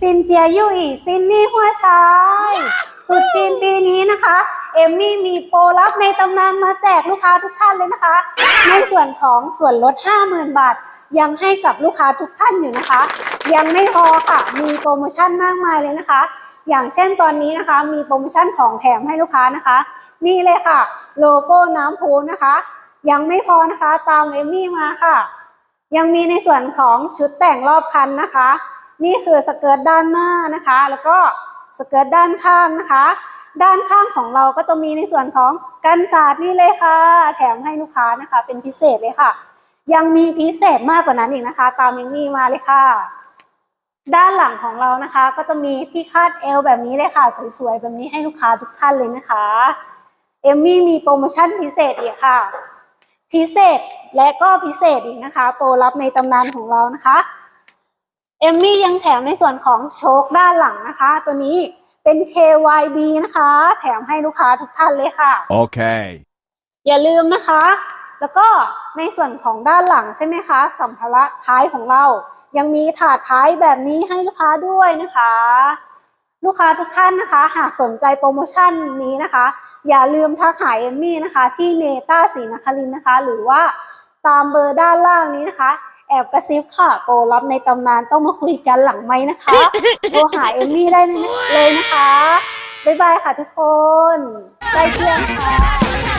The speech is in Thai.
ซินเจียยู่อีซินนี่หัวชายตรุษจีนปีนี้นะคะ เอมมี่มีโปรลับในตำนานมาแจกลูกค้าทุกท่านเลยนะคะ ในส่วนของส่วนลด 50,000 บาท ยังให้กับลูกค้าทุกท่านอยู่นะคะ ยังไม่พอค่ะมีโปรโมชั่นมากมายเลยนะคะ อย่างเช่นตอนนี้นะคะ มีโปรโมชั่นของแถมให้ลูกค้านะคะ นี่เลยค่ะ โลโก้น้ำพูนะคะ ยังไม่พอนะคะตามเอมมี่มาค่ะ ยังมีในส่วนของชุดแต่งรอบคันนะคะ นี่คือสเกิร์ตด้านหน้านะคะ แล้วก็สเกิร์ตด้านข้างนะคะ ด้านข้างของเราก็จะมีในส่วนของกันสาดนี่เลยค่ะ แถมให้ลูกค้านะคะ เป็นพิเศษเลยค่ะ ยังมีพิเศษมากกว่านั้นอีกนะคะ ตามเอมมี่มาเลยค่ะ ด้านหลังของเรานะคะ ก็จะมีที่คาดเอวแบบนี้เลยค่ะ สวยๆแบบนี้ให้ลูกค้าทุกท่านเลยนะคะเอมมี่มีโปรโมชั่นพิเศษอีกค่ะ พิเศษและก็พิเศษอีกนะคะ โปรลับในตำนานของเรานะคะ เอมมี่ยังแถมในส่วนของโชคด้านหลังนะคะ ตัวนี้เป็น KYB นะคะ แถมให้ลูกค้าทุกท่านเลยค่ะ Okay. อย่าลืมนะคะ แล้วก็ในส่วนของด้านหลังใช่ไหมคะ สัมภาระท้ายของเรา ยังมีถาดท้ายแบบนี้ให้ลูกค้าด้วยนะคะ ลูกค้าทุกท่านนะคะ หากสนใจโปรโมชั่นนี้นะคะ อย่าลืมทักหาเอมมี่นะคะ ที่เนต้าศรีนครินทร์นะคะ หรือว่าตามเบอร์ด้านล่างนี้นะคะ แอบกระซิบค่ะ โปรรับในตำนานต้องมาคุยกันหลังไม้นะคะโทรหาเอมมี่ได้เลยนะคะ บ๊ายบายค่ะทุกคนใจเจียงค่ะ